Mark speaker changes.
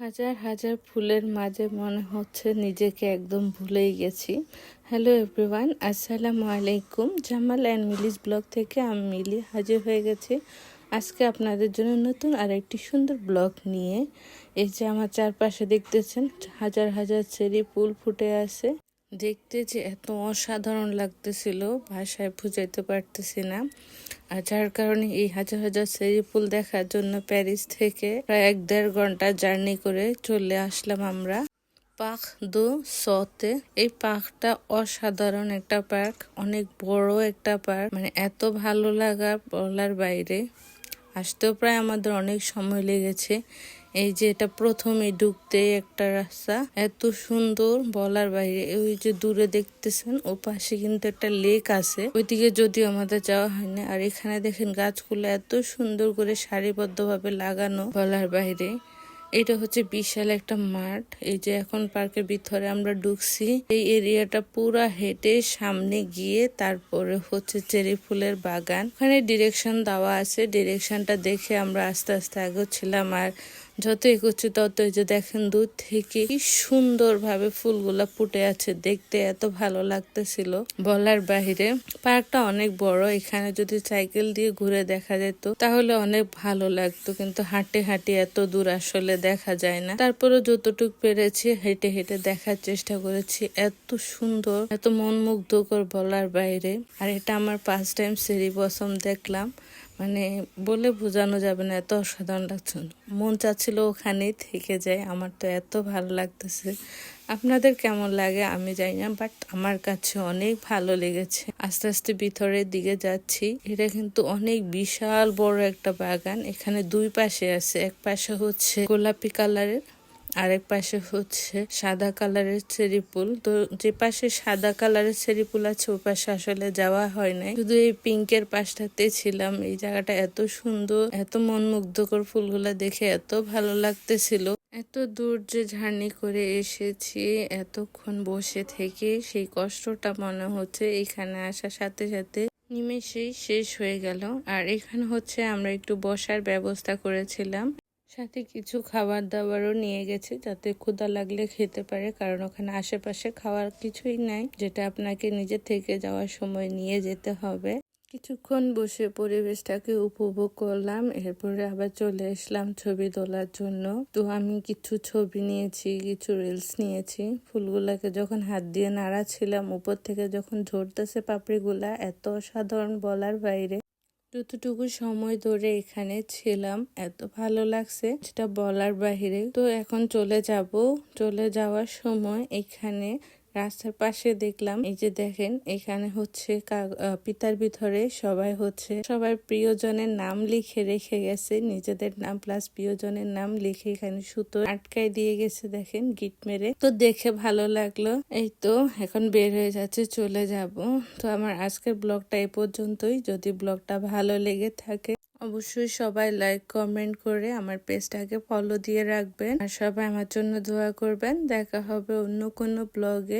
Speaker 1: হাজার হাজার ফুলের মাঝে মনে হচ্ছে নিজেকে একদম ভুলেই গেছি। হ্যালো এভরিওয়ান আসসালামু আলাইকুম। জামাল অ্যান্ড মিলিস ব্লগ থেকে আমি মিলি হাজির হয়ে গেছি। আজকে আপনাদের জন্য নতুন আর একটি সুন্দর ব্লগ নিয়ে। এই যে আমার চারপাশে দেখতেছেন, হাজার হাজার চেরি ফুল ফুটে আছে। দেখতে যে এত অসাধারণ লাগতেছিল ভাষায় বুঝাইতে পারতেছি না। আর যার কারণে এই হাজার হাজার চেরি ফুল দেখার জন্য প্যারিস থেকে প্রায় এক দেড় ঘণ্টা জার্নি করে চলে আসলাম আমরা পার্ক দু সতে। এই পার্কটা অসাধারণ একটা পার্ক, অনেক বড় একটা পার্ক। মানে এত ভালো লাগা বলার বাইরে। আসতেও প্রায় আমাদের অনেক সময় লেগেছে। এই যে এটা প্রথমে ঢুকতে একটা রাস্তা। এত সুন্দর বলার বাইরে। ওই যে দূরে দেখতেছেন ও পাশে কিন্তু একটা লেক আছে। ওইদিকে যদিও আমাদের যাওয়া হয়নি আর এখানে দেখেন গাছগুলো এত সুন্দর করে সারিবদ্ধভাবে লাগানো বলার বাইরে। এটা হচ্ছে বিশাল একটা মাঠ। এই যে এখন পার্কের ভিতরে আমরা ঢুকছি। এই এরিয়াটা পুরা হেঁটে সামনে গিয়ে তারপরে হচ্ছে চেরি ফুলের বাগান। ওখানে ডিরেকশন দেওয়া আছে। ডিরেকশনটা দেখে আমরা আস্তে আস্তে এগোচ্ছিলাম। আর যত এগোচ্ছি তত যে দেখেন দূর থেকে কি সুন্দর ভাবে ফুলগুলা ফুটে আছে। দেখতে এত ভালো লাগতেছিল। বলার বাহিরে পার্কটা অনেক বড়। এখানে যদি সাইকেল দিয়ে ঘুরে দেখা যেত, তাহলে অনেক ভালো লাগতো। কিন্তু হাঁটে হাঁটে এত দূর আসলে দেখা যায় না। তারপরে যতটুক পেরেছি, হেঁটে হেঁটে দেখার চেষ্টা করেছি। এত সুন্দর, এত মন মুগ্ধকর বলার বাইরে আর এটা আমার ফার্স্ট টাইম সেরি বসম দেখলাম। মানে বলে বোঝানো যাবে না, এত অসাধারণ লাগছে। মন চাচ্ছিল ওখানেই থেকে যায়, আমার তো এত ভালো লাগতেছে। আপনাদের কেমন লাগে আমি জানি না বাট আমার কাছে অনেক ভালো লেগেছে। আস্তে আস্তে ভিতরের দিকে যাচ্ছি। এটা কিন্তু অনেক বিশাল বড় একটা বাগান, এখানে দুই পাশে আছে। এক পাশে হচ্ছে গোলাপি কালারের আরেক পাশে হচ্ছে সাদা কালারের চেরি ফুল। তো যে পাশে সাদা কালারের চেরি ফুল আছে, ওই পাশে আসলে যাওয়া হয় নাই। শুধু এই পিঙ্কের পাশটাতে ছিলাম। এই জায়গাটা এত সুন্দর, এত মন মনমুগ্ধকর ফুলগুলা দেখে এত ভালো লাগতেছিল। এত দূর যে জার্নি করে এসেছি, এতক্ষণ বসে থেকে সেই কষ্টটা মনে হচ্ছে। এখানে আসার সাথে সাথে নিমেষেই শেষ হয়ে গেল। আর এখানে হচ্ছে আমরা একটু বসার ব্যবস্থা করেছিলাম। সাথে কিছু খাবার দাবারও নিয়ে গেছে যাতে ক্ষুদা লাগলে খেতে পারে, কারণ ওখানে আশেপাশে খাওয়ার কিছুই নাই, যেটা আপনাকে নিজে থেকে যাওয়ার সময় নিয়ে যেতে হবে। কিছুক্ষণ বসে পরিবেশটাকে উপভোগ করলাম, এরপরে আবার চলে আসলাম ছবি তোলার জন্য। তো আমি কিছু ছবি নিয়েছি, কিছু রিলস নিয়েছি। ফুলগুলাকে যখন হাত দিয়ে নাড়াচ্ছিলাম উপর থেকে যখন ঝরতেছে পাপড়িগুলা, এত সাধারণ বলার বাইরে। যতটুকু সময় ধরে এখানে ছিলাম, এত ভালো লাগছে সেটা বলার বাহিরে। তো এখন চলে যাব। চলে যাওয়ার সময় এখানে রাস্তার পাশে দেখলাম, এই যে দেখেন, এখানে হচ্ছে পিতার ভিতরে সবাই হচ্ছে, সবার প্রিয়জনের নাম লিখে রেখে গেছে, নিজেদের নাম প্লাস প্রিয়জনের নাম লিখে এখানে সুতো আটকায় দিয়ে গেছে, দেখেন, গিট মেরে। তো দেখে ভালো লাগল। এই তো, এখন বের হয়ে যাচ্ছে, চলে যাব। তো আমার আজকের ব্লগটা এ পর্যন্তই। যদি ব্লগটা ভালো লেগে থাকে, অবশ্যই সবাই লাইক কমেন্ট করে আমার পেজটাকে ফলো দিয়ে রাখবেন। আর সবাই আমার জন্য দোয়া করবেন। দেখা হবে অন্য কোনো ব্লগে।